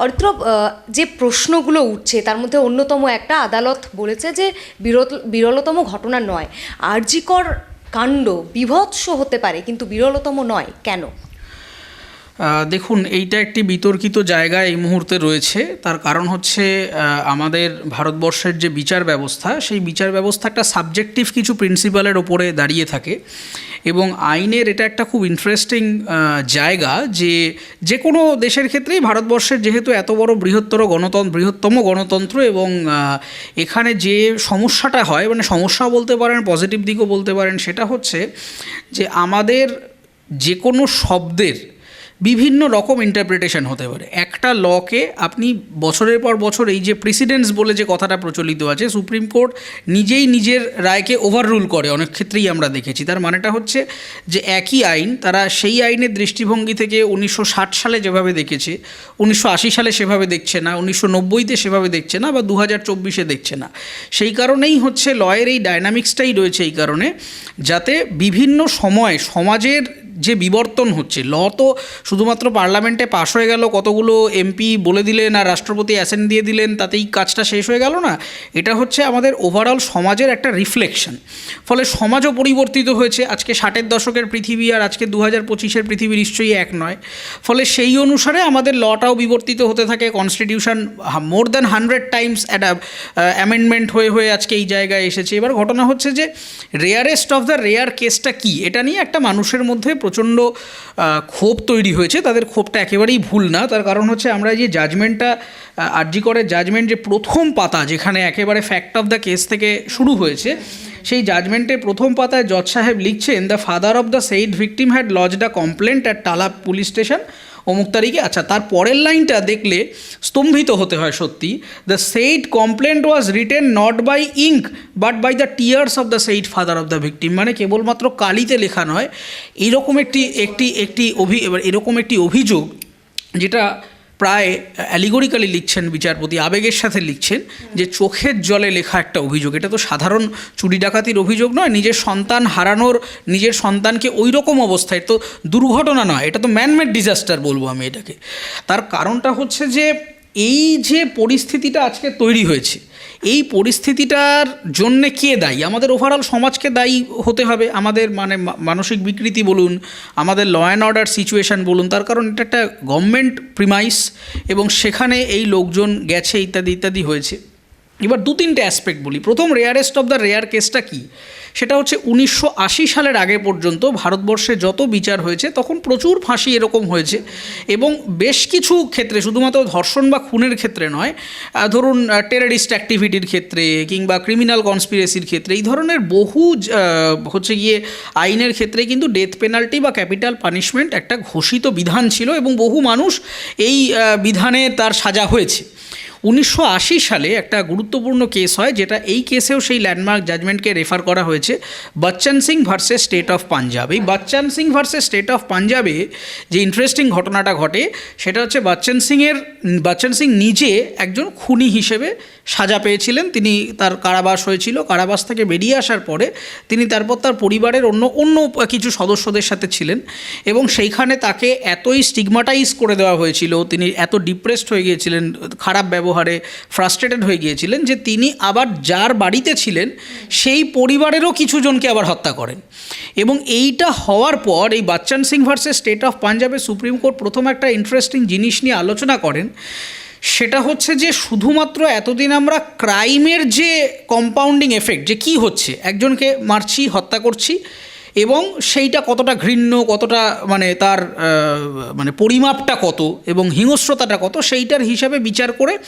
আহ, যে প্রশ্নগুলো উঠছে তার মধ্যে অন্যতম একটা আদালত বলেছে যে বিরল বিরলতম ঘটনা নয়। আরজিকর কাণ্ড বিভৎস হতে পারে কিন্তু বিরলতম নয়। কেন? দেখুন, এইটা একটি বিতর্কিত জায়গা এই মুহূর্তে রয়েছে। তার কারণ হচ্ছে আমাদের ভারতবর্ষের যে বিচার ব্যবস্থা, সেই বিচার ব্যবস্থা একটা সাবজেক্টিভ কিছু প্রিন্সিপালের ওপরে দাঁড়িয়ে থাকে এবং আইনের এটা একটা খুব ইন্টারেস্টিং জায়গা যে যে কোনো দেশের ক্ষেত্রেই ভারতবর্ষের যেহেতু এত বড় বৃহত্তর গণতন্ত্র বৃহত্তম গণতন্ত্র এবং এখানে যে সমস্যাটা হয় মানে সমস্যা বলতে পারেন পজিটিভ দিকও বলতে পারেন, সেটা হচ্ছে যে আমাদের যে কোনো শব্দের বিভিন্ন রকম ইন্টারপ্রিটেশন হতে পারে। একটা লকে আপনি বছরের পর বছর এই যে প্রেসিডেন্টস বলে যে কথাটা প্রচলিত আছে সুপ্রিম কোর্ট নিজেই নিজের রায়কে ওভাররুল করে। অনেক ক্ষেত্রেই আমরা দেখেছি। তার মানেটা হচ্ছে যে একই আইন, তারা সেই আইনের দৃষ্টিভঙ্গি থেকে উনিশশো ষাট সালে যেভাবে দেখেছে, উনিশশো আশি সালে সেভাবে দেখছে না, উনিশশো নব্বইতে সেভাবে দেখছে না বা দু হাজার চব্বিশে দেখছে না। সেই কারণেই হচ্ছে লয়ের এই ডায়নামিক্সটাই রয়েছে এই কারণে, যাতে বিভিন্ন সময় সমাজের যে বিবর্তন হচ্ছে, ল তো শুধুমাত্র পার্লামেন্টে পাশ হয়ে গেল, কতগুলো এমপি বলে দিলেন আর রাষ্ট্রপতি অ্যাসেন্ট দিয়ে দিলেন, তাতেই কাজটা শেষ হয়ে গেল না? এটা হচ্ছে আমাদের ওভারঅল সমাজের একটা রিফ্লেকশন ফলে সমাজও পরিবর্তিত হয়েছে, আজকে ষাটের দশকের পৃথিবী আর আজকে দু হাজার পঁচিশের পৃথিবী নিশ্চয়ই এক নয়। ফলে সেই অনুসারে আমাদের লটাও বিবর্তিত হতে থাকে constitution more than hundred times একটা অ্যামেন্ডমেন্ট হয়ে হয়ে আজকে এই জায়গায় এসেছে। এবার ঘটনা হচ্ছে যে রেয়ারেস্ট অফ দ্য রেয়ার কেসটা কি? এটা নিয়ে একটা মানুষের মধ্যে প্রচণ্ড ক্ষোভ তৈরি হয়েছে। তাদের ক্ষোভটা একেবারেই ভুল না। তার কারণ হচ্ছে আমরা যে জাজমেন্টটা আরজি করে জাজমেন্ট যে প্রথম পাতা, যেখানে একেবারে ফ্যাক্ট অফ দ্য কেস থেকে শুরু হয়েছে সেই জাজমেন্টের প্রথম পাতায় জজ সাহেব লিখছেন the father of the said victim had lodged a complaint at Tala police station অমুক তারিখে আচ্ছা তার পরের লাইনটা দেখলে স্তম্ভিত হতে হয় সত্যি। The said complaint was written not by ink but by the tears of the said father of the victim মানে কেবলমাত্র কালিতে লেখা নয় এরকম একটি একটি একটি অভি, এবার এরকম একটি অভিযোগ, যেটা প্রায় অ্যালিগোরিক্যালি লিখছেন বিচারপতি আবেগের সাথে লিখছেন যে চোখের জলে লেখা একটা অভিযোগ। এটা তো সাধারণ চুরি ডাকাতির অভিযোগ নয়, নিজের সন্তান হারানোর, নিজের সন্তানকে ওই রকম অবস্থায় তো দুর্ঘটনা নয়, এটা তো ম্যানমেড ডিজাস্টার বলব আমি এটাকে। তার কারণটা হচ্ছে যে এই যে পরিস্থিতিটা আজকে তৈরি হয়েছে এই পরিস্থিতিটার জন্যে কে দায়ী? আমাদের ওভারঅল সমাজকে দায়ী হতে হবে। আমাদের মানে মানসিক বিকৃতি বলুন, আমাদের ল অ্যান্ড অর্ডার সিচুয়েশান বলুন, তার কারণ এটা একটা গভর্নমেন্ট প্রিমাইস এবং সেখানে এই লোকজন গেছে, ইত্যাদি ইত্যাদি হয়েছে। এবার দু তিনটে অ্যাসপেক্ট বলি। প্রথম রেয়ারেস্ট অফ দ্য রেয়ার কেসটা কী? সেটা হচ্ছে উনিশশো আশি সালের আগে পর্যন্ত ভারতবর্ষে যত বিচার হয়েছে, তখন প্রচুর ফাঁসি এরকম হয়েছে এবং বেশ কিছু ক্ষেত্রে, শুধুমাত্র ধর্ষণ বা খুনের ক্ষেত্রে নয় ধরুন টেরারিস্ট অ্যাক্টিভিটির ক্ষেত্রে কিংবা ক্রিমিনাল কনস্পিরেসির ক্ষেত্রে, এই ধরনের বহু হচ্ছে গিয়ে আইনের ক্ষেত্রে কিন্তু ডেথ পেনাল্টি বা ক্যাপিটাল পানিশমেন্ট একটা ঘোষিত বিধান ছিল এবং বহু মানুষ এই বিধানে তার সাজা হয়েছে। উনিশশো আশি সালে একটা গুরুত্বপূর্ণ কেস হয়, যেটা এই কেসেও সেই ল্যান্ডমার্ক জাজমেন্টকে রেফার করা হয়েছে, Bachan Singh versus state of Punjab এই Bachan Singh versus state of পাঞ্জাবে যে ইন্টারেস্টিং ঘটনাটা ঘটে, সেটা হচ্ছে বচ্চন সিংয়ের, বচ্চন সিং নিজে একজন খুনি হিসেবে সাজা পেয়েছিলেন। তিনি তার কারাবাস হয়েছিল। কারাবাস থেকে বেরিয়ে আসার পরে তিনি তারপর তার পরিবারের অন্য অন্য কিছু সদস্যদের সাথে ছিলেন এবং সেইখানে তাকে এতই স্টিগমাটাইজ করে দেওয়া হয়েছিল, তিনি এত ডিপ্রেসড হয়ে গিয়েছিলেন, খারাপ ব্যবহারে ফ্রাস্ট্রেটেড হয়ে গিয়েছিলেন যে তিনি আবার যার বাড়িতে ছিলেন সেই পরিবারেরও কিছু জনকে আবার হত্যা করেন। এবং এইটা হওয়ার পর এই Bachan Singh versus state of পাঞ্জাবে সুপ্রিম কোর্ট প্রথম একটা ইন্টারেস্টিং জিনিস নিয়ে আলোচনা করেন। সেটা হচ্ছে যে শুধুমাত্র এতদিন আমরা ক্রাইমের যে কম্পাউন্ডিং এফেক্ট যে কি হচ্ছে, একজনকে মারছি, হত্যা করছি এবং সেইটা কতটা ঘৃণ্য, কতটা মানে তার মানে পরিমাপটা কত এবং হিংস্রতাটা কত, সেইটার হিসাবে বিচার করে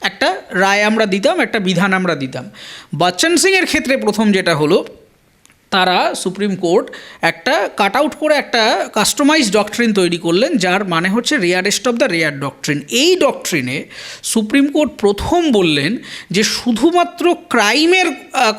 একটা রায় আমরা দিতাম, একটা বিধান আমরা দিতাম। বচ্চন সিংয়ের ক্ষেত্রে প্রথম যেটা হলো তারা সুপ্রিম কোর্ট একটা কাট আউট করে একটা কাস্টমাইজ ডকট্রিন তৈরি করলেন, যার মানে হচ্ছে rarest of the rare doctrine. এই ডকট্রিনে সুপ্রিম কোর্ট প্রথম বললেন যে শুধুমাত্র ক্রাইমের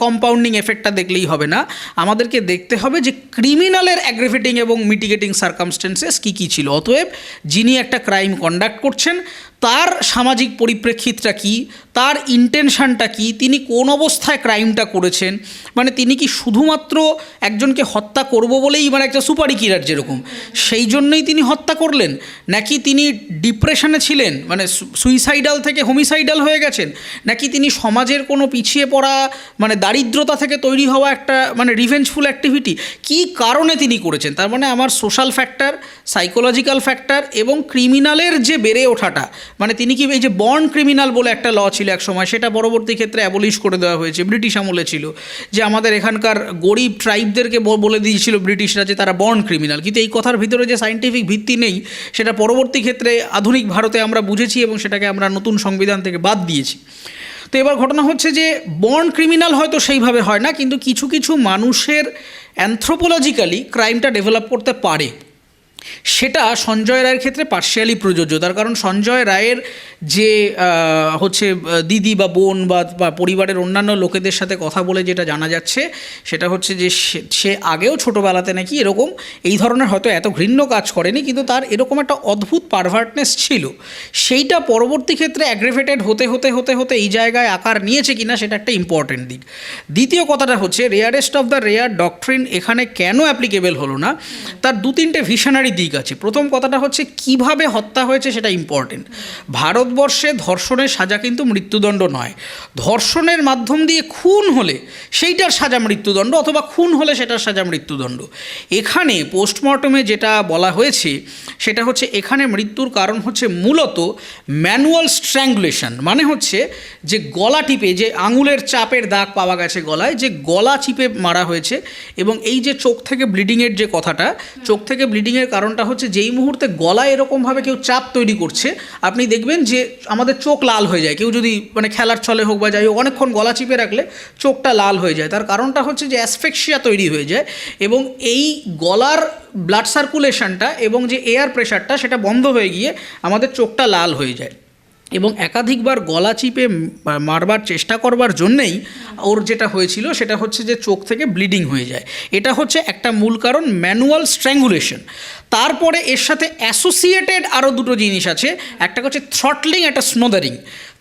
কম্পাউন্ডিং এফেক্টটা দেখলেই হবে না, আমাদেরকে দেখতে হবে যে ক্রিমিনালের অ্যাগ্রিভেটিং এবং মিটিগেটিং সার্কামস্টেন্সেস কী কী ছিল। অতএব যিনি একটা ক্রাইম কন্ডাক্ট করছেন তার সামাজিক পরিপ্রেক্ষিতটা কি? তার ইন্টেনশনটা কি? তিনি কোন অবস্থায় ক্রাইমটা করেছেন? মানে তিনি কি শুধুমাত্র একজনকে হত্যা করব বলেই মানে একটা সুপারি কিলার যেরকম, সেই জন্যই তিনি হত্যা করলেন? নাকি তিনি ডিপ্রেশনে ছিলেন? মানে সুইসাইডাল থেকে হোমিসাইডাল হয়ে গেছেন? নাকি তিনি সমাজের কোনো পিছিয়ে পড়া মানে দারিদ্রতা থেকে তৈরি হওয়া একটা মানে রিভেঞ্জফুল অ্যাক্টিভিটি কি কারণে তিনি করেছেন? তার মানে আমার সোশ্যাল ফ্যাক্টর সাইকোলজিক্যাল ফ্যাক্টর এবং ক্রিমিনালের যে বেড়ে ওঠাটা মানে তিনি কি এই যে বর্ন ক্রিমিনাল বলে একটা ল ছিল এক সময়, সেটা পরবর্তী ক্ষেত্রে অ্যাবলিশ করে দেওয়া হয়েছে, ব্রিটিশ আমলে ছিল। যে আমাদের এখানকার গরিব ট্রাইবদেরকে বলে দিয়েছিল ব্রিটিশরা যে তারা বর্ন ক্রিমিনাল। কিন্তু এই কথার ভিতরে যে সাইন্টিফিক ভিত্তি নেই, সেটা পরবর্তী ক্ষেত্রে আধুনিক ভারতে আমরা বুঝেছি এবং সেটাকে আমরা নতুন সংবিধান থেকে বাদ দিয়েছি। তো এবার ঘটনা হচ্ছে যে বর্ন ক্রিমিনাল হয়তো সেইভাবে হয় না, কিন্তু কিছু কিছু মানুষের অ্যান্থ্রোপোলজিক্যালি ক্রাইমটা ডেভেলপ করতে পারে। সেটা সঞ্জয় রায়ের ক্ষেত্রে পার্শিয়ালি প্রযোজ্য। তার কারণ সঞ্জয় রায়ের যে হচ্ছে দিদি বা বোন বা পরিবারের অন্যান্য লোকেদের সাথে কথা বলে যেটা জানা যাচ্ছে, সেটা হচ্ছে যে সে আগেও ছোটোবেলাতে নাকি এরকম এই ধরনের হয়তো এত ঘৃণ্য কাজ করেনি, কিন্তু তার এরকম একটা অদ্ভুত পারভার্টনেস ছিল। সেইটা পরবর্তী ক্ষেত্রে অ্যাগ্রেভেটেড হতে হতে হতে হতে এই জায়গায় আকার নিয়েছে কিনা সেটা একটা ইম্পর্টেন্ট দিক। দ্বিতীয় কথাটা হচ্ছে rarest of the rare doctrine এখানে কেন অ্যাপ্লিকেবল হলো না? তার দু তিনটে ভিশনারি দিক আছে। প্রথম কথাটা হচ্ছে, কীভাবে হত্যা হয়েছে সেটা ইম্পর্টেন্ট ভারতবর্ষে ধর্ষণের সাজা কিন্তু মৃত্যুদণ্ড নয়। ধর্ষণের মাধ্যম দিয়ে খুন হলে সেইটার সাজা মৃত্যুদণ্ড অথবা খুন হলে সেটার সাজা মৃত্যুদণ্ড। এখানে পোস্টমর্টমে যেটা বলা হয়েছে, সেটা হচ্ছে এখানে মৃত্যুর কারণ হচ্ছে মূলত ম্যানুয়াল স্ট্র্যাঙ্গুলেশন মানে হচ্ছে যে গলা টিপে, যে আঙুলের চাপের দাগ পাওয়া গেছে গলায়, যে গলা চিপে মারা হয়েছে এবং এই যে চোখ থেকে ব্লিডিংয়ের যে কথাটা, চোখ থেকে ব্লিডিংয়ের কারণটা হচ্ছে যেই মুহূর্তে গলায় এরকমভাবে কেউ চাপ তৈরি করছে, আপনি দেখবেন যে আমাদের চোখ লাল হয়ে যায়। কেউ যদি মানে খেলার ছলে হোক বা যাই হোক, অনেকক্ষণ গলা চিপে রাখলে চোখটা লাল হয়ে যায়। তার কারণটা হচ্ছে যে অ্যাসফেক্সিয়া তৈরি হয়ে যায় এবং এই গলার ব্লাড সার্কুলেশনটা এবং যে এয়ার প্রেশারটা সেটা বন্ধ হয়ে গিয়ে আমাদের চোখটা লাল হয়ে যায়। এবং একাধিকবার গলা চিপে মারবার চেষ্টা করবার জন্যেই ওর যেটা হয়েছিল সেটা হচ্ছে যে চোখ থেকে ব্লিডিং হয়ে যায়। এটা হচ্ছে একটা মূল কারণ, ম্যানুয়াল স্ট্র্যাঙ্গুলেশন। তারপরে এর সাথে অ্যাসোসিয়েটেড আরও দুটো জিনিস আছে। একটা হচ্ছে থ্রটলিং একটা স্নোদারিং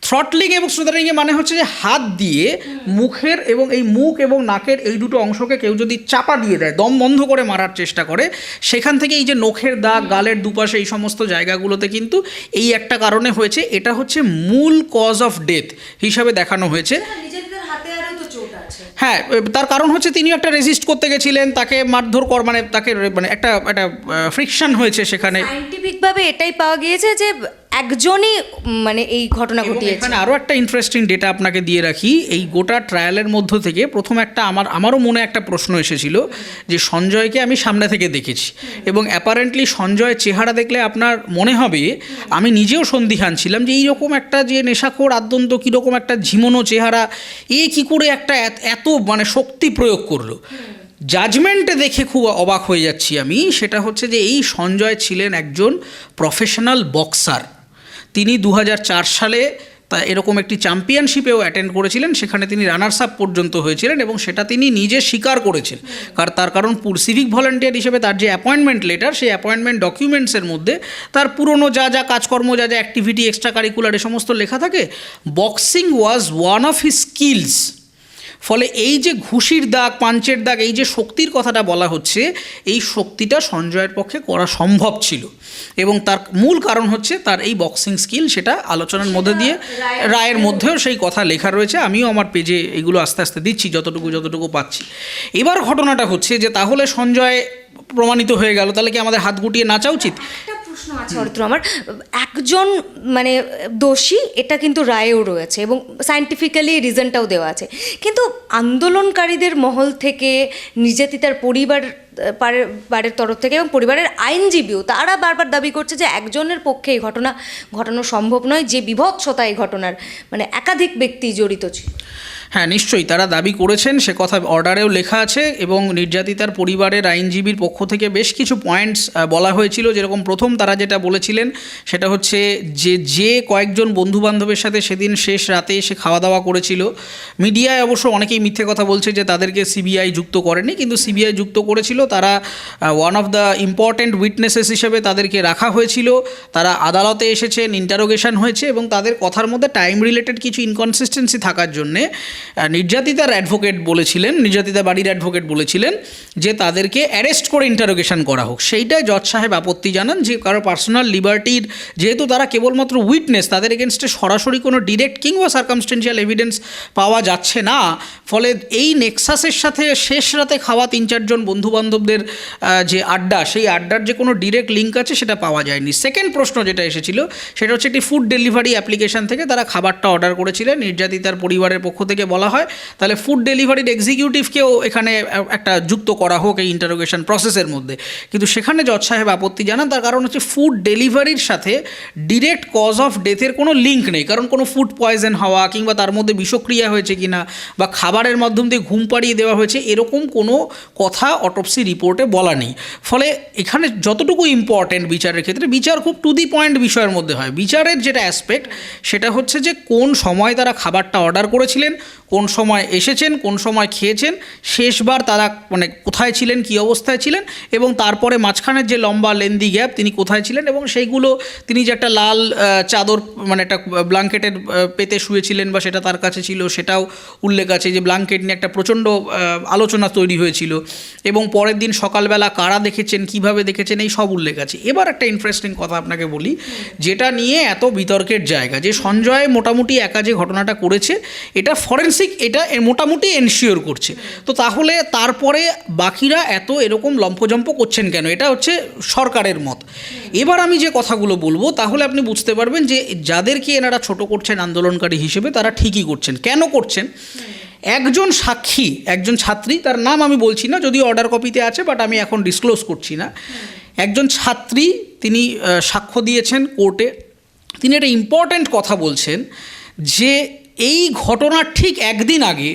থ্রটলিং এবং স্নোদারিংয়ে মানে হচ্ছে যে হাত দিয়ে মুখের এবং এই মুখ এবং নাকের এই দুটো অংশকে কেউ যদি চাপা দিয়ে দেয়, দম বন্ধ করে মারার চেষ্টা করে, সেখান থেকে এই যে নখের দাগ, গালের দুপাশে এই সমস্ত জায়গাগুলোতে কিন্তু এই একটা কারণে হয়েছে। এটা হচ্ছে মূল কজ অফ ডেথ হিসাবে দেখানো হয়েছে। হ্যাঁ তার কারণ হচ্ছে তিনি একটা রেজিস্ট করতে গেছিলেন, তাকে মারধর কর মানে তাকে মানে একটা একটা ফ্রিকশন হয়েছে সেখানে। সাইন্টিফিকভাবে এটাই পাওয়া গিয়েছে যে একজনই মানে এই ঘটনা ঘটিয়েছে। এখানে আরও একটা ইন্টারেস্টিং ডেটা আপনাকে দিয়ে রাখি এই গোটা ট্রায়ালের মধ্য থেকে প্রথম একটা আমার আমারও মনে একটা প্রশ্ন এসেছিল যে সঞ্জয়কে আমি সামনে থেকে দেখেছি এবং অ্যাপারেন্টলি সঞ্জয় চেহারা দেখলে আপনার মনে হবে আমি নিজেও সন্দিহান ছিলাম যে এইরকম একটা যে নেশাখোর আদ্যন্ত কীরকম একটা ঝিমোনো চেহারা এ কী করে একটা এত মানে শক্তি প্রয়োগ করল। জাজমেন্টে দেখে খুব অবাক হয়ে যাচ্ছি আমি সেটা হচ্ছে যে এই সঞ্জয় ছিলেন একজন প্রফেশনাল বক্সার তিনি দু হাজার চার সালে তা এরকম একটি চ্যাম্পিয়নশিপেও অ্যাটেন্ড করেছিলেন, সেখানে তিনি রানার্স আপ পর্যন্ত হয়েছিলেন এবং সেটা তিনি নিজে স্বীকার করেছেন। কার, তার কারণ সিভিক ভলান্টিয়ার হিসেবে তার যে অ্যাপয়েন্টমেন্ট লেটার সেই অ্যাপয়েন্টমেন্ট ডকুমেন্টসের মধ্যে তার পুরনো যা যা কাজকর্ম, যা যা অ্যাক্টিভিটি এক্সট্রা কারিকুলার এ সমস্ত লেখা থাকে boxing was one of his skills ফলে এই যে ঘুষির দাগ পাঞ্চের দাগ এই যে শক্তির কথাটা বলা হচ্ছে এই শক্তিটা সঞ্জয়ের পক্ষে করা সম্ভব ছিল। এবং তার মূল কারণ হচ্ছে তার এই বক্সিং স্কিল সেটা আলোচনার মধ্যে দিয়ে রায়ের মধ্যেও সেই কথা লেখা রয়েছে আমিও আমার পেজে এগুলো আস্তে আস্তে দিচ্ছি যতটুকু যতটুকু পাচ্ছি। এবার ঘটনাটা হচ্ছে যে তাহলে সঞ্জয় প্রমাণিত হয়ে গেল তাহলে কি আমাদের হাত গুটিয়ে নাচা উচিত? প্রশ্ন আছে। অরিত্র আমার। একজন মানে দোষী, এটা কিন্তু রায়েও রয়েছে এবং সায়েন্টিফিক্যালি রিজনটাও দেওয়া আছে। কিন্তু আন্দোলনকারীদের মহল থেকে নির্যাতিতার পরিবার পারের তরফ থেকে এবং পরিবারের আইনজীবীও, তারা বারবার দাবি করছে যে একজনের পক্ষে এই ঘটনা, ঘটানো সম্ভব নয়, যে বিভৎসতা এই ঘটনার মানে একাধিক ব্যক্তি জড়িত ছিল। হ্যাঁ নিশ্চয়ই, তারা দাবি করেছেন, সে কথা অর্ডারেও লেখা আছে এবং নির্যাতিতার পরিবারের আইনজীবীর পক্ষ থেকে বেশ কিছু পয়েন্টস বলা হয়েছিল। যেরকম প্রথম তারা যেটা বলেছিলেন, সেটা হচ্ছে যে যে কয়েকজন বন্ধু বান্ধবের সাথে সেদিন শেষ রাতে এসে খাওয়া দাওয়া করেছিল। মিডিয়ায় অবশ্য অনেকেই মিথ্যে কথা বলছে যে, তাদেরকে সিবিআই যুক্ত করেনি, কিন্তু সিবিআই যুক্ত করেছিল। তারা one of the important witnesses হিসেবে তাদেরকে রাখা হয়েছিল। তারা আদালতে এসেছেন ইন্টারোগেশন হয়েছে এবং তাদের কথার মধ্যে টাইম রিলেটেড কিছু ইনকনসিস্টেন্সি থাকার জন্যে। নির্যাতিতার অ্যাডভোকেট বলেছিলেন নির্যাতিতা বাড়ির অ্যাডভোকেট বলেছিলেন যে তাদেরকে অ্যারেস্ট করে ইন্টারোগেশন করা হোক। সেইটাই জজ সাহেব আপত্তি জানান যে কারও পার্সোনাল লিবার্টির যেহেতু তারা কেবলমাত্র উইটনেস তাদের এগেনস্টে সরাসরি কোনো ডিরেক্ট কিংবা সার্কামস্টেন্সিয়াল এভিডেন্স পাওয়া যাচ্ছে না। ফলে এই নেক্সাসের সাথে শেষ রাতে খাওয়া তিন চারজন বন্ধু বান্ধবদের যে আড্ডা, সেই আড্ডার যে কোনো ডিরেক্ট লিঙ্ক আছে সেটা পাওয়া যায়নি। সেকেন্ড প্রশ্ন যেটা এসেছিল, সেটা হচ্ছে একটি ফুড ডেলিভারি অ্যাপ্লিকেশন থেকে তারা খাবারটা অর্ডার করেছিলেন। নির্যাতিতার পরিবারের পক্ষ থেকে বলা হয়, তাহলে ফুড ডেলিভারির এক্সিকিউটিভকেও এখানে একটা যুক্ত করা হোক এই ইন্টারোগেশন প্রসেসের মধ্যে। কিন্তু সেখানে জজ সাহেব আপত্তি জানান, তার কারণ হচ্ছে ফুড ডেলিভারির সাথে ডিরেক্ট কজ অফ ডেথের কোনো লিঙ্ক নেই। কারণ কোনো ফুড পয়জন হওয়া কিংবা তার মধ্যে বিষক্রিয়া হয়েছে কি না বা খাবারের মাধ্যম দিয়ে ঘুম পাড়িয়ে দেওয়া হয়েছে, এরকম কোনো কথা অটোপসি রিপোর্টে বলা নেই। ফলে এখানে যতটুকু ইম্পর্ট্যান্ট বিচারের ক্ষেত্রে, বিচার খুব টু দি পয়েন্ট বিষয়ের মধ্যে হয়। বিচারের যেটা অ্যাসপেক্ট সেটা হচ্ছে যে কোন সময় তারা খাবারটা অর্ডার করেছিলেন কোন সময় এসেছেন, কোন সময় খেয়েছেন, শেষবার তারা মানে কোথায় ছিলেন, কী অবস্থায় ছিলেন এবং তারপরে মাঝখানের যে লম্বা লেন্দি গ্যাপ তিনি কোথায় ছিলেন এবং সেইগুলো তিনি যে একটা লাল চাদর মানে একটা ব্লাঙ্কেটের পেতে শুয়েছিলেন বা সেটা তার কাছে ছিল, সেটাও উল্লেখ আছে যে ব্লাঙ্কেট নিয়ে একটা প্রচণ্ড আলোচনা তৈরি হয়েছিল এবং পরের দিন সকালবেলা কারা দেখেছেন, কীভাবে দেখেছেন, এই সব উল্লেখ আছে। এবার একটা ইন্টারেস্টিং কথা আপনাকে বলি, যেটা নিয়ে এত বিতর্কের জায়গা, যে সঞ্জয় মোটামুটি একা যে ঘটনাটা করেছে, এটা ফরেন্সিক এটা মোটামুটি এনশিওর করছে। তো তাহলে তারপরে বাকিরা এত এরকম লম্পজম্প করছেন কেন? এটা হচ্ছে সরকারের মত। এবার আমি যে কথাগুলো বলব, তাহলে আপনি বুঝতে পারবেন যে যাদেরকে এনারা ছোট করছেন আন্দোলনকারী হিসেবে, তারা ঠিকই করছেন। কেন করছেন? একজন সাক্ষী, একজন ছাত্রী, তার নাম আমি বলছি না, যদিও অর্ডার কপিতে আছে বাট আমি এখন ডিসক্লোজ করছি না। একজন ছাত্রী, তিনি সাক্ষ্য দিয়েছেন কোর্টে তিনি একটা ইম্পর্ট্যান্ট কথা বলছেন যে এই ঘটনার ঠিক একদিন আগে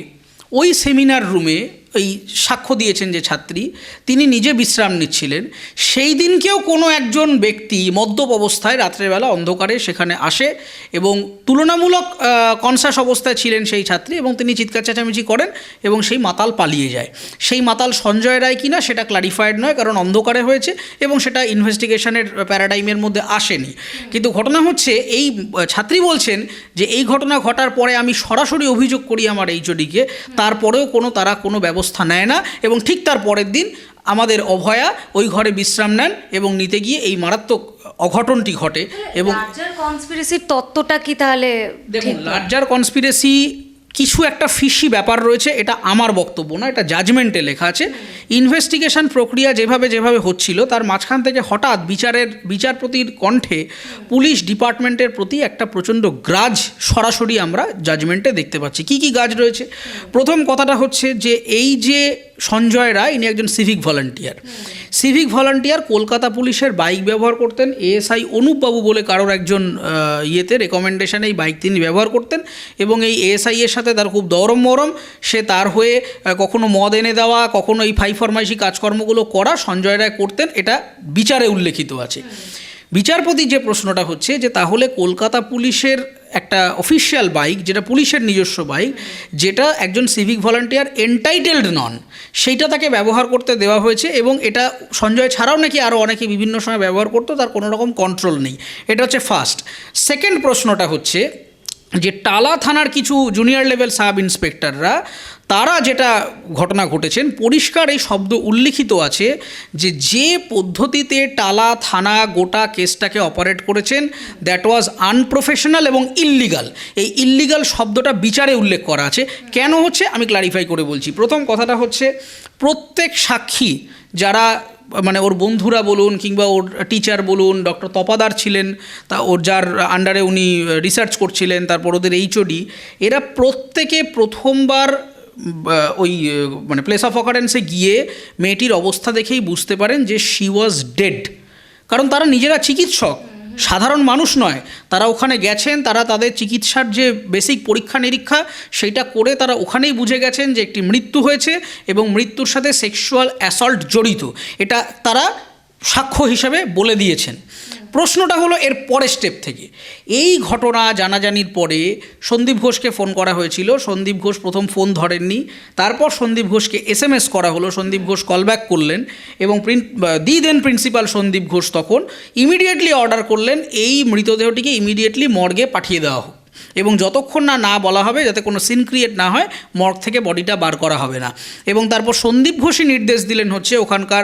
ওই সেমিনার রুমে এই সাক্ষ্য দিয়েছেন যে ছাত্রী, তিনি নিজে বিশ্রাম নিচ্ছিলেন। সেই দিনকেও কোনো একজন ব্যক্তি মদ্যপ অবস্থায় রাত্রেবেলা অন্ধকারে সেখানে আসে এবং তুলনামূলক কনসাস অবস্থায় ছিলেন সেই ছাত্রী এবং তিনি চিৎকার চেঁচামেচি করেন এবং সেই মাতাল পালিয়ে যায়। সেই মাতাল সঞ্জয় রায় কিনা সেটা ক্লারিফাইড নয়, কারণ অন্ধকারে হয়েছে এবং সেটা ইনভেস্টিগেশনের প্যারাডাইমের মধ্যে আসেনি। কিন্তু ঘটনা হচ্ছে, এই ছাত্রী বলছেন যে এই ঘটনা ঘটার পরে আমি সরাসরি অভিযোগ করি আমার এইচওডিকে, তারপরেও কোনো, তারা কোনো ব্যবস্থা নেয় না এবং ঠিক তার পরের দিন আমাদের অভয়া ওই ঘরে বিশ্রাম নেন এবং নিতে গিয়ে এই মারাত্মক অঘটনটি ঘটে এবং লার্জার কনস্পিরেসির তত্ত্বটা কি তাহলে দেখুন লার্জার কনস্পিরেসি কিছু একটা ফিসি ব্যাপার রয়েছে, এটা আমার বক্তব্য না, এটা জাজমেন্টে লেখা আছে। ইনভেস্টিগেশন প্রক্রিয়া যেভাবে যেভাবে হচ্ছিল, তার মাঝখান থেকে হঠাৎ বিচারের, বিচারপতির কণ্ঠে পুলিশ ডিপার্টমেন্টের প্রতি একটা প্রচণ্ড গ্রাজ সরাসরি আমরা জাজমেন্টে দেখতে পাচ্ছি। কি কি গাজ রয়েছে? প্রথম কথাটা হচ্ছে যে, এই যে সঞ্জয় রায়, ইনি একজন civic volunteer civic volunteer Kolkata পুলিশের বাইক ব্যবহার করতেন এএসআই অনুপবাবু বলে কারোর একজন ইয়েতে রেকমেন্ডেশনে এই বাইক তিনি ব্যবহার করতেন এবং এই এএসআই এর সাথে তার খুব দরম মরম, সে তার হয়ে কখনো মদ এনে দেওয়া, কখনো এই ফাই ফরমাইশি কাজকর্মগুলো করা সঞ্জয় রায় করতেন, এটা বিচারে উল্লেখিত আছে। বিচারপতি যে প্রশ্নটা হচ্ছে যে তাহলে কলকাতা পুলিশের একটা অফিসিয়াল বাইক যেটা পুলিশের নিজস্ব বাইক যেটা একজন সিভিক ভলান্টিয়ার এন্টাইটেলড নন। সেইটা তাকে ব্যবহার করতে দেওয়া হয়েছে এবং এটা সঞ্জয় ছাড়াও নাকি আরও অনেকে বিভিন্ন সময় ব্যবহার করতো, তার কোনো রকম কন্ট্রোল নেই। এটা হচ্ছে ফার্স্ট সেকেন্ড প্রশ্নটা হচ্ছে যে টালা থানার কিছু জুনিয়র লেভেল সাব ইন্সপেক্টররা তারা যেটা ঘটনা ঘটেছেন পরিষ্কার এই শব্দ উল্লিখিত আছে যে যে পদ্ধতিতে টালা, থানা, গোটা কেসটাকে অপারেট করেছেন দ্যাট ওয়াজ আনপ্রফেশনাল এবং ইল্লিগাল এই ইল্লিগাল শব্দটা বিচারে উল্লেখ করা আছে। কেন হচ্ছে? আমি ক্লারিফাই করে বলছি। প্রথম কথাটা হচ্ছে, প্রত্যেক সাক্ষী যারা মানে ওর বন্ধুরা বলুন কিংবা ওর টিচার বলুন ডক্টর তপাদার ছিলেন, তা ওর যার আন্ডারে উনি রিসার্চ করছিলেন, তারপর ওদের এইচওডি এরা প্রত্যেকে প্রথমবার ওই মানে প্লেস অফ অকারেন্সে গিয়ে মেয়েটির অবস্থা দেখেই বুঝতে পারেন যে শি ওয়াজ ডেড কারণ তারা নিজেরা চিকিৎসক, সাধারণ মানুষ নয়। তারা ওখানে গেছেন, তারা তাদের চিকিৎসার যে বেসিক পরীক্ষা নিরীক্ষা, সেইটা করে তারা ওখানেই বুঝে গেছেন যে একটি মৃত্যু হয়েছে এবং মৃত্যুর সাথে সেক্সুয়াল অ্যাসল্ট জড়িত। এটা তারা সাক্ষ্য হিসাবে বলে দিয়েছেন। প্রশ্নটা হলো এর পরের স্টেপ থেকে। এই ঘটনা জানাজানির পরে সন্দীপ ঘোষকে ফোন করা হয়েছিল। সন্দীপ ঘোষ প্রথম ফোন ধরেননি। তারপর সন্দীপ ঘোষকে এস এম এস করা হলো। সন্দীপ ঘোষ কলব্যাক করলেন এবং the then principal Sandip Ghosh তখন ইমিডিয়েটলি অর্ডার করলেন। এই মৃতদেহটিকে ইমিডিয়েটলি মর্গে পাঠিয়ে দেওয়া হোক। এবং যতক্ষণ না না বলা হবে, যাতে কোনো সিন ক্রিয়েট না হয় মর্গ থেকে বডিটা বার করা হবে না। এবং তারপর সন্দীপ ঘোষই নির্দেশ দিলেন হচ্ছে, ওখানকার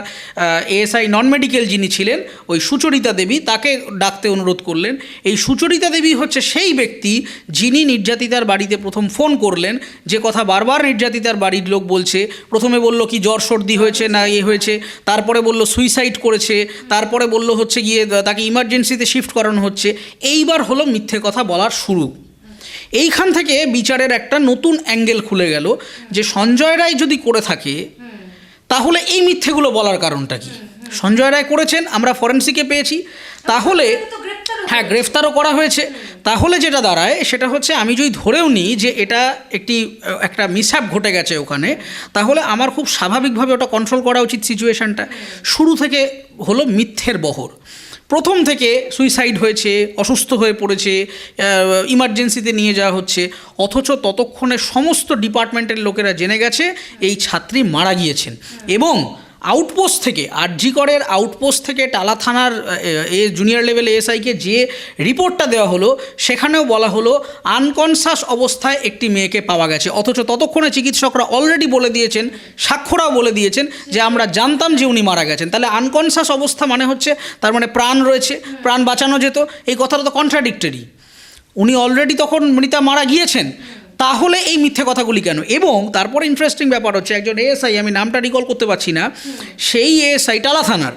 এএসআই নন মেডিকেল যিনি ছিলেন, ওই সুচরিতা দেবী, তাকে ডাকতে অনুরোধ করলেন। এই সুচরিতা দেবী হচ্ছে সেই ব্যক্তি যিনি নির্যাতিতার বাড়িতে প্রথম ফোন করলেন। যে কথা বারবার নির্যাতিতার বাড়ির লোক বলছে, প্রথমে বলল কি জ্বর সর্দি হয়েছে না ইয়ে হয়েছে, তারপরে বলল সুইসাইড করেছে, তারপরে বলল হচ্ছে গিয়ে, তাকে ইমার্জেন্সিতে শিফট করানো হচ্ছে। এইবার হলো মিথ্যে কথা বলার শুরু। এইখান থেকে বিচারের একটা নতুন অ্যাঙ্গেল খুলে গেল যে সঞ্জয় রায় যদি করে থাকে, তাহলে এই মিথ্যেগুলো বলার কারণটা কি? সঞ্জয় রায় করেছেন, আমরা ফরেন্সিকে পেয়েছি, তাহলে হ্যাঁ গ্রেফতারও করা হয়েছে। তাহলে যেটা দাঁড়ায়, সেটা হচ্ছে আমি যদি ধরেও নিই যে এটা একটি, একটা মিসহ্যাপ ঘটে গেছে ওখানে, তাহলে আমার খুব স্বাভাবিকভাবে ওটা কন্ট্রোল করা উচিত সিচুয়েশনটা শুরু থেকে হলো মিথ্যের বহর। প্রথম থেকে সুইসাইড হয়েছে, অসুস্থ হয়ে পড়েছে ইমার্জেন্সিতে নিয়ে যাওয়া হচ্ছে, অথচ ততক্ষণে সমস্ত ডিপার্টমেন্টের লোকেরা জেনে গেছে, এই ছাত্রী মারা গিয়েছেন। এবং আউটপোস্ট থেকে, আরজিকরের আউটপোস্ট থেকে টালা থানার, এ জুনিয়র লেভেল এএসআইকে যে রিপোর্টটা দেওয়া হলো, সেখানেও বলা হলো আনকনসাস অবস্থায় একটি মেয়েকে পাওয়া গেছে। অথচ ততক্ষণে চিকিৎসকরা অলরেডি বলে দিয়েছেন, সাক্ষ্যরাও বলে দিয়েছেন যে আমরা জানতাম যে উনি মারা গেছেন। তাহলে আনকনসাস অবস্থা মানে হচ্ছে তার মানে প্রাণ রয়েছে, প্রাণ বাঁচানো যেত। এই কথাটা তো কন্ট্রাডিক্টরি উনি অলরেডি তখন মৃতা মারা গিয়েছেন। তাহলে এই মিথ্যে কথাগুলি কেন? এবং তারপর ইন্টারেস্টিং ব্যাপার হচ্ছে একজন এএসআই আমি নামটা রিকল করতে পারছি না, সেই এএসআই টালা থানার,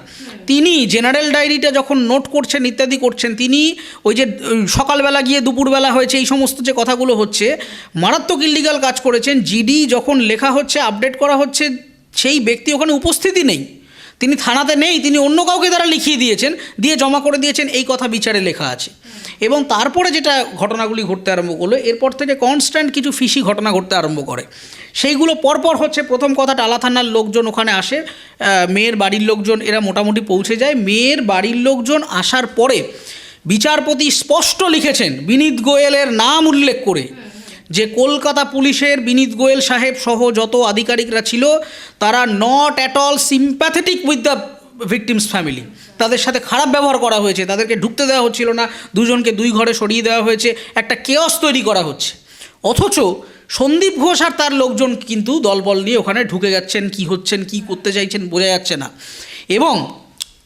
তিনি জেনারেল ডায়েরিটা যখন নোট করছেন, ইত্যাদি করছেন, তিনি ওই যে সকালবেলা গিয়ে দুপুরবেলা হয়েছে, এই সমস্ত যে কথাগুলো হচ্ছে, মারাত্মক ইল্লিগাল কাজ করেছেন জিডি যখন লেখা হচ্ছে আপডেট করা হচ্ছে, সেই ব্যক্তি ওখানে উপস্থিতি নেই। তিনি থানাতে নেই, তিনি অন্য কাউকে তারা লিখিয়ে দিয়েছেন, দিয়ে জমা করে দিয়েছেন, এই কথা বিচারে লেখা আছে। এবং তারপরে যেটা ঘটনাগুলি ঘটতে আরম্ভ করল, এরপর থেকে কনস্ট্যান্ট কিছু ফিসি ঘটনা ঘটতে আরম্ভ করে। সেইগুলো পরপর হচ্ছে, প্রথম কথা টালা থানার লোকজন ওখানে আসে মেয়ের বাড়ির লোকজন, এরা মোটামুটি পৌঁছে যায়। মেয়ের বাড়ির লোকজন আসার পরে বিচারপতি স্পষ্ট লিখেছেন, বিনীত গোয়েলের নাম উল্লেখ করে। যে কলকাতা পুলিশের বিনীত গোয়েল সাহেব সহ যত আধিকারিকরা ছিল, তারা not at all sympathetic with the victim's family তাদের সাথে খারাপ ব্যবহার করা হয়েছে, তাদেরকে ঢুকতে দেওয়া হচ্ছিল না, দুজনকে দুই ঘরে সরিয়ে দেওয়া হয়েছে, একটা কেয়স তৈরি করা হচ্ছে। অথচ সন্দীপ ঘোষ আর তার লোকজন কিন্তু দলবল নিয়ে ওখানে ঢুকে যাচ্ছেন, কি হচ্ছেন, কি করতে চাইছেন বোঝা যাচ্ছে না। এবং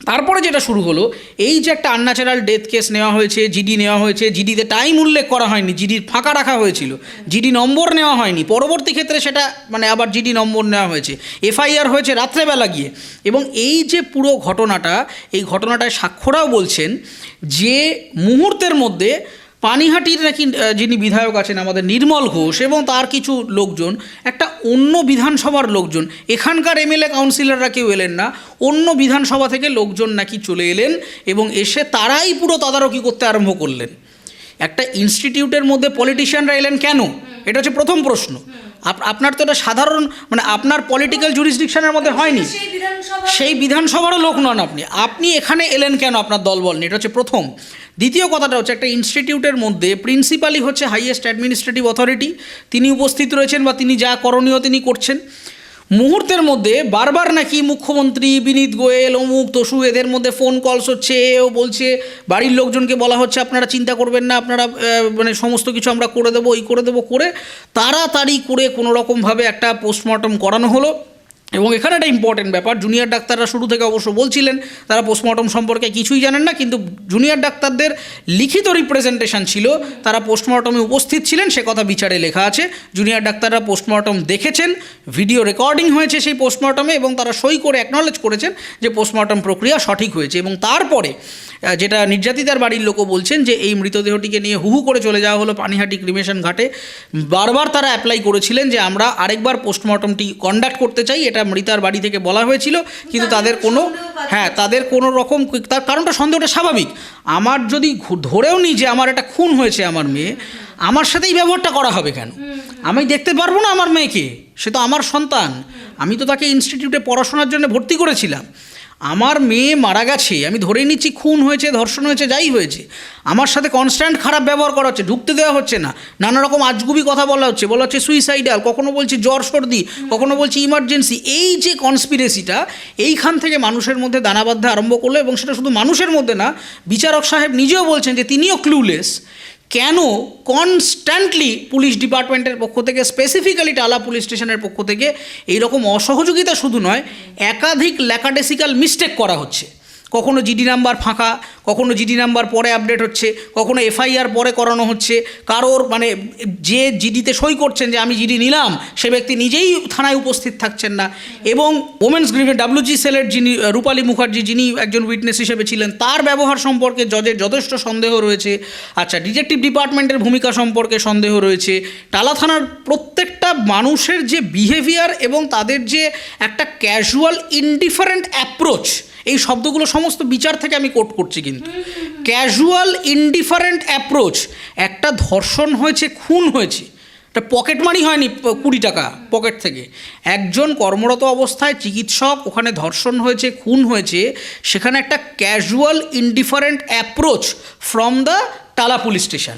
তারপরে যেটা শুরু হলো, এই যে একটা আনন্যাচারাল ডেথ কেস নেওয়া হয়েছে জিডি নেওয়া হয়েছে জিডিতে টাইম উল্লেখ করা হয়নি জিডির ফাঁকা রাখা হয়েছিল জিডি নম্বর নেওয়া হয়নি, পরবর্তী ক্ষেত্রে সেটা মানে আবার জিডি নম্বর নেওয়া হয়েছে এফআইআর হয়েছে রাত্রেবেলা গিয়ে। এবং এই যে পুরো ঘটনাটা, এই ঘটনাটায় সাক্ষরাও বলছেন যে মুহূর্তের মধ্যে পানিহাটির নাকি যিনি বিধায়ক আছেন, আমাদের নির্মল ঘোষ এবং তার কিছু লোকজন, একটা অন্য বিধানসভার লোকজন, এখানকার এমএলএ কাউন্সিলররা কেউ এলেন না, অন্য বিধানসভা থেকে লোকজন নাকি চলে এলেন এবং এসে তারাই পুরো তদারকি করতে আরম্ভ করলেন। একটা ইনস্টিটিউটের মধ্যে পলিটিশিয়ানরা এলেন কেন? এটা হচ্ছে প্রথম প্রশ্ন। আপ- আপনার তো এটা সাধারণ মানে আপনার পলিটিক্যাল জুরিসডিকশনের মধ্যে হয়নি। সেই বিধানসভারও লোক নন আপনি। আপনি এখানে এলেন কেন আপনার দলবল নিয়ে? এটা হচ্ছে প্রথম। দ্বিতীয় কথাটা হচ্ছে একটা ইনস্টিটিউটের মধ্যে প্রিন্সিপালই হচ্ছে হাইয়েস্ট অ্যাডমিনিস্ট্রেটিভ অথরিটি তিনি উপস্থিত রয়েছেন বা তিনি যা করণীয় তিনি করছেন। মুহূর্তের মধ্যে বারবার নাকি মুখ্যমন্ত্রী বিনীত গোয়েল, অমুক তসু এদের মধ্যে ফোন কলস হচ্ছে, এও বলছে, বাড়ির লোকজনকে বলা হচ্ছে, আপনারা চিন্তা করবেন না, আপনারা মানে সমস্ত কিছু আমরা করে দেবো ওই করে দেবো, করে তাড়াতাড়ি করে কোনো রকমভাবে একটা পোস্টমর্টম করানো হলো। এবং এখানে একটা ইম্পর্টেন্ট ব্যাপার জুনিয়র ডাক্তাররা শুরু থেকে অবশ্য বলছিলেন, তারা পোস্টমর্টম সম্পর্কে কিছুই জানেন না, কিন্তু জুনিয়র ডাক্তারদের লিখিত রিপ্রেজেন্টেশন ছিল, তারা পোস্টমর্টমে উপস্থিত ছিলেন, সে কথা বিচারে লেখা আছে। জুনিয়র ডাক্তাররা পোস্টমর্টম দেখেছেন ভিডিও রেকর্ডিং হয়েছে সেই পোস্টমর্টমে এবং তারা সই করে অ্যাকনলেজ করেছেন যে পোস্টমর্টম প্রক্রিয়া সঠিক হয়েছে এবং তারপরে যেটা নির্যাতিতার বাড়ির লোকও বলছেন যে এই মৃতদেহটিকে নিয়ে হুহু করে চলে যাওয়া হলো পানিহাটি ক্রিমেশন ঘাটে। বারবার তারা অ্যাপ্লাই করেছিলেন যে আমরা আরেকবার পোস্টমর্টমটি কন্ডাক্ট করতে চাই, এটা এটা মৃতার বাড়ি থেকে বলা হয়েছিল কিন্তু তাদের কোনো হ্যাঁ তাদের কোনো রকম তার কারণটা সন্দেহটা স্বাভাবিক। আমার যদি ধরেও নিই যে আমার এটা খুন হয়েছে আমার মেয়ে আমার সাথেই ব্যবহারটা করা হবে কেন? আমি দেখতে পারব না আমার মেয়েকে সে তো আমার সন্তান। আমি তো তাকে ইনস্টিটিউটে পড়াশোনার জন্য ভর্তি করেছিলাম। আমার মেয়ে মারা গেছে, আমি ধরে নিচ্ছি, খুন হয়েছে, ধর্ষণ হয়েছে, যাই হয়েছে। আমার সাথে কনস্ট্যান্ট খারাপ ব্যবহার করা হচ্ছে, ঢুকতে দেওয়া হচ্ছে না। নানা রকম আজগুবি কথা বলা হচ্ছে বলা হচ্ছে সুইসাইডাল কখনো বলছি জ্বর সর্দি কখনো বলছি ইমার্জেন্সি এই যে কনস্পিরেসিটা এইখান থেকে মানুষের মধ্যে দানা আরম্ভ করল এবং সেটা শুধু মানুষের মধ্যে না, বিচারক সাহেব নিজেও বলছেন যে তিনিও ক্লুলেস কেন কনস্ট্যান্টলি পুলিশ ডিপার্টমেন্টের পক্ষ থেকে স্পেসিফিক্যালি টালা পুলিশ স্টেশনের পক্ষ থেকে, এইরকম অসহযোগিতা শুধু নয়, একাধিক ল্যাকাডেসিক্যাল মিস্টেক করা হচ্ছে। কখনো জিডি নাম্বার ফাঁকা, কখনো জিডি নাম্বার পরে আপডেট হচ্ছে, কখনো এফআইআর পরে করানো হচ্ছে। কারোর মানে যে জিডিতে সই করছেন যে আমি জিডি নিলাম, সে ব্যক্তি নিজেই থানায় উপস্থিত থাকছেন না। এবং ওমেন্স গ্রিভে ডাব্লিউজি সেলের যিনি, রূপালী মুখার্জি যিনি একজন উইটনেস হিসেবে ছিলেন, তার ব্যবহার সম্পর্কে জজের যথেষ্ট সন্দেহ রয়েছে। আচ্ছা ডিটেকটিভ ডিপার্টমেন্টের ভূমিকা সম্পর্কে সন্দেহ রয়েছে। টালা থানার প্রত্যেকটা মানুষের যে বিহেভিয়ার এবং তাদের যে একটা ক্যাজুয়াল ইনডিফারেন্ট অ্যাপ্রোচ এই শব্দগুলো সমস্ত বিচার থেকে আমি কোট করছি কিন্তু। ক্যাজুয়াল ইনডিফারেন্ট অ্যাপ্রোচ একটা ধর্ষণ হয়েছে, খুন হয়েছে। এটা পকেট মানি হয়নি কুড়ি টাকা পকেট থেকে। একজন কর্মরত অবস্থায় চিকিৎসক ওখানে ধর্ষণ হয়েছে, খুন হয়েছে, সেখানে একটা casual indifferent approach from the Tala police station